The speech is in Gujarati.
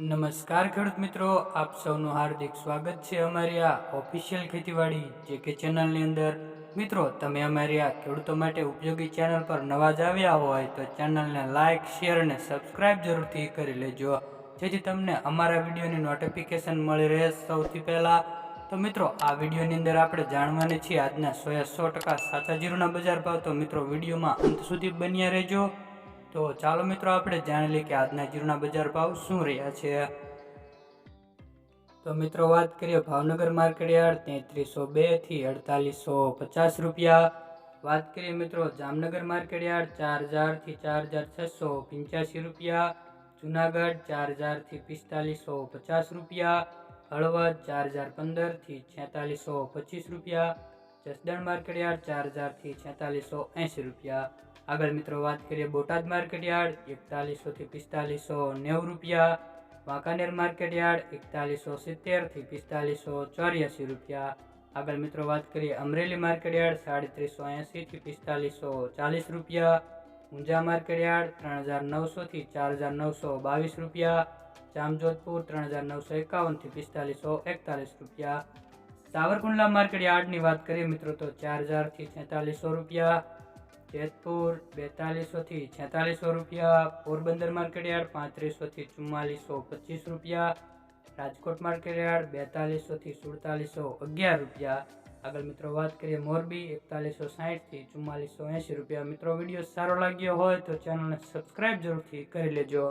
નમસ્કાર ખેડૂત મિત્રો, આપ સૌનું હાર્દિક સ્વાગત છે અમારી આ ઓફિશિયલ ખેતીવાડી, જે કે ચેનલની અંદર. મિત્રો, તમે અમારી આ ખેડૂતો માટે ઉપયોગી ચેનલ પર નવા જ આવ્યા હોય, તો ચેનલને લાઇક શેર અને સબસ્ક્રાઇબ જરૂરથી કરી લેજો. જેથી તમને અમારા વિડીયોની નોટિફિકેશન મળી રહે સૌથી પહેલાં. તો મિત્રો, આ વિડીયોની અંદર આપણે જાણવાની છીએ આજના સોયા સો ટકા સાચા જીરુના બજાર ભાવ. તો મિત્રો, વિડીયોમાં અંત સુધી બન્યા રહેજો. તો ચાલો મિત્રો આપણે જાણી લઈએ કે આજના જીરુના બજાર ભાવ શું રહ્યા છે. તો મિત્રો વાત કરીએ ભાવનગર માર્કેટ યાર્ડ તેત્રીસો બેથી અડતાલીસો પચાસ રૂપિયા. વાત કરીએ મિત્રો જામનગર માર્કેટ યાર્ડ ચાર હજારથી ચાર હજાર છસો પંચ્યાસી રૂપિયા. જુનાગઢ ચાર હજારથી પિસ્તાલીસો પચાસ રૂપિયા. હળવદ ચાર હજાર પંદરથી છેતાલીસો પચીસ રૂપિયા. જસદણ માર્કેટ યાર્ડ ચાર હજારથી છેતાલીસો એંસી રૂપિયા. આગળ મિત્રો વાત કરીએ બોટાદ માર્કેટ યાર્ડ, એકતાલીસો થી પિસ્તાલીસો નેવું રૂપિયા. વાંકાનેર માર્કેટ યાર્ડ, એકતાલીસો સિત્તેરથી પિસ્તાલીસો ચોર્યાસી રૂપિયા. આગળ મિત્રો વાત કરીએ અમરેલી માર્કેટ યાર્ડ, સાડત્રીસો એંસી થી પિસ્તાલીસો ચાલીસ રૂપિયા. ઊંઝા માર્કેટ યાર્ડ ત્રણ હજાર નવસો થી ચાર હજાર નવસો બાવીસ રૂપિયા. જામજોધપુર ત્રણ હજાર નવસો એકાવનથી પિસ્તાલીસો એકતાલીસ રૂપિયા. સાવરકુંડલા માર્કેટ યાર્ડની વાત કરીએ મિત્રો તો ચાર હજારથી છેતાલીસો રૂપિયા. જેતપુર બેતાલીસોથી છેતાલીસો રૂપિયા, પોરબંદર માર્કેટ યાર્ડ પાંત્રીસોથી ચુમ્માલીસો પચીસ રૂપિયા, રાજકોટ માર્કેટ યાર્ડ બેતાલીસોથી સુડતાલીસો અગિયાર રૂપિયા. આગળ મિત્રો વાત કરીએ મોરબી, એકતાલીસો સાહીઠથી ચુમ્માલીસો એંશી રૂપિયા. મિત્રો વીડિયો સારો લાગ્યો હોય તો ચેનલને સબસ્ક્રાઈબ જરૂરથી કરી લેજો.